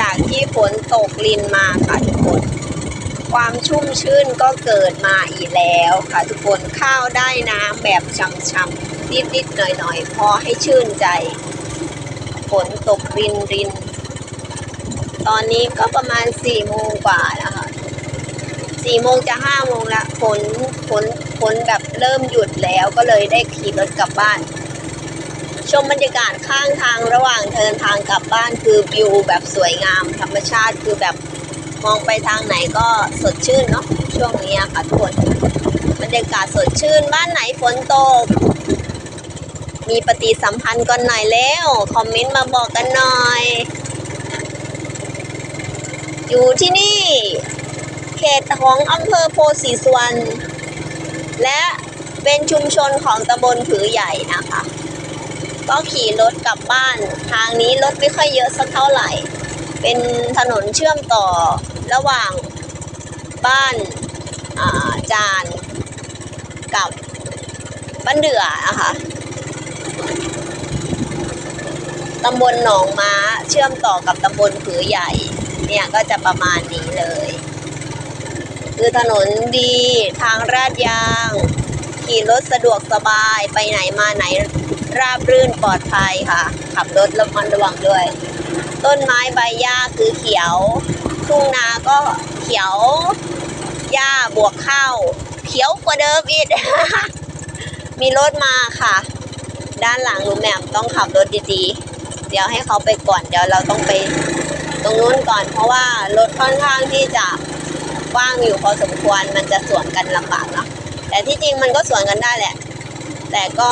จากที่ฝนตกลินมาค่ะทุกคน ความชุ่มชื่นก็เกิดมาอีกแล้วค่ะทุกคนข้าวได้น้ำแบบช่ำๆนิดๆหน่อยๆ พอให้ชื่นใจ ฝนตกรินริน ตอนนี้ก็ประมาณสี่โมงกว่าแล้วค่ะสี่โมงจะห้าโมงละฝนฝนฝนแบบเริ่มหยุดแล้วก็เลยได้ขี่รถกลับบ้าน ชมบรรยากาศข้างทางระหว่างเดินทางกลับบ้านคือวิวแบบสวยงาม ธรรมชาติคือแบบมองไปทางไหนก็สดชื่นเนาะช่วงนี้ค่ะทุกคนบรรยากาศสดชื่นบ้านไหนฝนตก มีปฏิสัมพันธ์กันหน่อยแล้ว คอมเมนต์มาบอกกันหน่อย อยู่ที่นี่ เขตของอำเภอโพสีสวรรณและเป็นชุมชนของตำบลผือใหญ่นะคะ ก็ขี่รถกลับบ้าน ทางนี้รถไม่ค่อยเยอะสักเท่าไหร่ เป็นถนนเชื่อมต่อระหว่างบ้านอาจานกับบ้านเดือนะคะตำบลหนองม้าเชื่อมต่อกับตำบลผือใหญ่ เนี่ยก็จะประมาณนี้เลย คือถนนดีทางราดยาง ขี่รถสะดวกสบายไปไหนมาไหน ราบรื่นปลอดภัยค่ะ ขับรถระมัดระวังด้วย ต้นไม้ใบหญ้าคือเขียว ทุ่งนาก็เขียวหญ้าบวกข้าวเขียวกว่าเดิมอีก มีรถมาค่ะ ด้านหลังลุงแหม่มต้องขับรถดีๆ เดี๋ยวให้เขาไปก่อน เดี๋ยวเราต้องไปตรงนู้นก่อน เพราะว่ารถค่อนข้างที่จะกว้างอยู่พอสมควร มันจะสวนกันลำบากเนาะ แต่ที่จริงมันก็สวนกันได้แหละ แต่ก็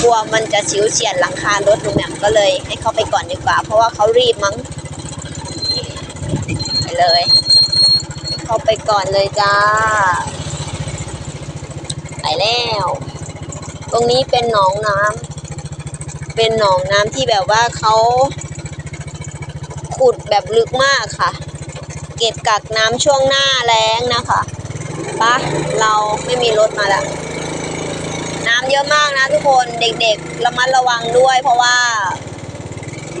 กลัวมันจะฉิวเฉียดหลังคารถลุงแหม่มก็เลย ให้เขาไปก่อนดีกว่า เพราะว่าเขารีบมั้งไปเลยเขาไปก่อนเลยจ้า ไปแล้ว ตรงนี้เป็นหนองน้ำเป็นหนองน้ำที่แบบว่าเขาขุดแบบลึกมากค่ะ เก็บกักน้ำช่วงหน้าแล้งนะคะปะเราไม่มีรถมาแล้ว น้ำเยอะมากนะทุกคนเด็กๆระมัดระวังด้วย เพราะว่า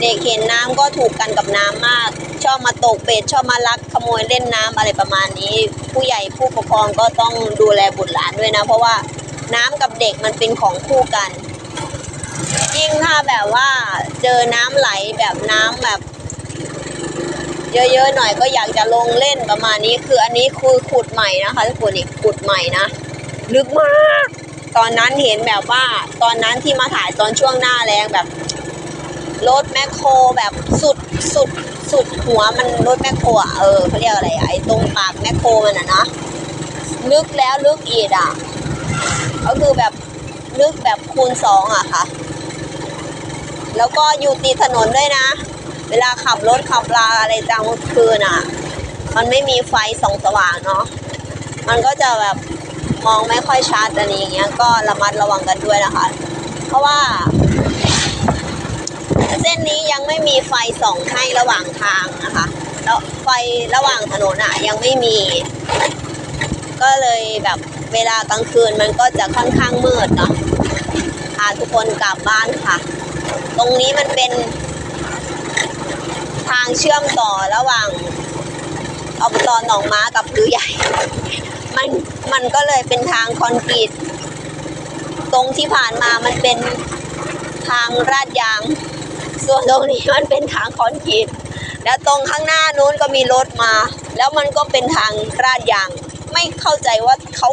เด็กเห็นน้ำก็ถูกกันกับน้ำมาก ชอบมาตกเบ็ดชอบมาลักขโมยเล่นน้ำอะไรประมาณนี้ ผู้ใหญ่ผู้ปกครองก็ต้องดูแลบุตรหลานด้วยนะ เพราะว่าน้ำกับเด็กมันเป็นของคู่กัน ยิ่งถ้าแบบว่าเจอน้ำไหลแบบน้ำแบบ เยอะๆหน่อยก็อยากจะลงเล่นประมาณนี้ คืออันนี้คือขุดใหม่นะคะทุกคนอีกขุดใหม่นะลึกมาก ตอนนั้นเห็นแบบว่าตอนนั้นที่มาถ่ายตอนช่วงหน้าแรงแบบรถแมคโครแบบสุดสุดสุดหัวมันรถแมคโครอะเออเขาเรียกอะไรไอ้ตรงปากแมคโครมันอะนะลึกแล้วลึกอีกอะก็คือแบบลึกแบบคูณสองอะค่ะ แล้วก็อยู่ติดถนนด้วยนะ เวลาขับรถขับลาอะไรกลางคืนอะ มันไม่มีไฟส่องสว่างเนาะมันก็จะแบบ มองไม่ค่อยชัดอะไรอย่างเงี้ยก็ระมัดระวังกันด้วยนะคะ เพราะว่า เส้นนี้ยังไม่มีไฟส่องให้ระหว่างทางนะคะ แล้วไฟระหว่างถนนอะยังไม่มี ก็เลยแบบเวลากลางคืนมันก็จะค่อนข้างมืดเนาะพาทุกคนกลับบ้านค่ะ ตรงนี้มันเป็นทางเชื่อมต่อระหว่างอบตหนองม้ากับพือใหญ่ มันมันก็เลยเป็นทางคอนกรีต ตรงที่ผ่านมามันเป็นทางราดยาง ส่วนตรงนี้มันเป็นทางคอนกรีต แล้วตรงข้างหน้านู้นก็มีรถมา แล้วมันก็เป็นทางราดยาง ไม่เข้าใจว่าเขา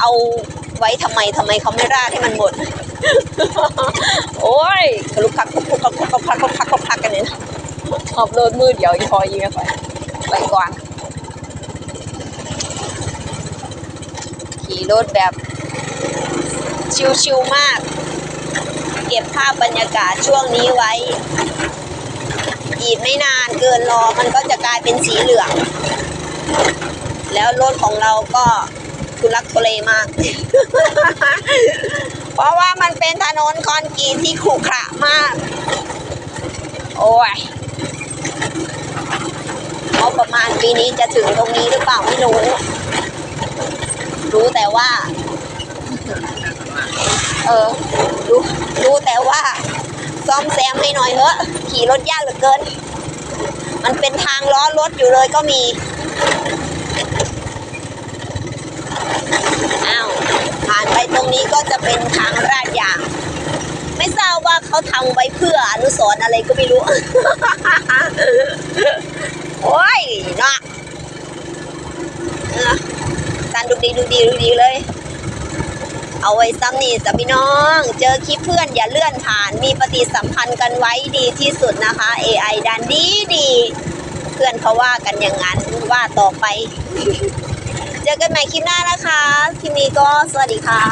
เอาไว้ทำไมทำไมเขาไม่ราดให้มันหมด โอ้ยลุกพักลุกพักลุกพักลุกพักลุกพักลุกพักกันเนี่ยนะขับรถมืดเดี๋ยวอีพอยิงไปไปก่อน รถแบบชิวๆมาก เก็บภาพบรรยากาศช่วงนี้ไว้ อีกไม่นานเกินรอมันก็จะกลายเป็นสีเหลือง แล้วรถของเราก็ทุลักทุเลมาก เพราะว่ามันเป็นถนนคอนกรีตที่ขรุขระมาก โอ้ยงบประมาณปีนี้จะถึงตรงนี้หรือเปล่าไม่รู้ รู้แต่ว่า เออ รู้ รู้แต่ว่า ซ่อมแซมให้หน่อยเถอะ ขี่รถยากเหลือเกิน มันเป็นทางล้อรถอยู่เลยก็มี อ้าว ผ่านไปตรงนี้ก็จะเป็นทางราดยาง ไม่ทราบว่าเขาทำไว้เพื่ออนุสรณ์อะไรก็ไม่รู้ โอ้ยเนาะเออกา ดูดีดูดีดูดีเลย เอาไว้ซ้ำนี่จ้ะพี่น้อง เจอคลิปเพื่อนอย่าเลื่อนผ่านมีปฏิสัมพันธ์กันไว้ดีที่สุดนะคะ AI ดันดีดีเพื่อนเขาว่ากันอย่างนั้นว่าต่อไป เจอกันใหม่คลิปหน้านะคะ คลิปนี้ก็สวัสดีค่ะ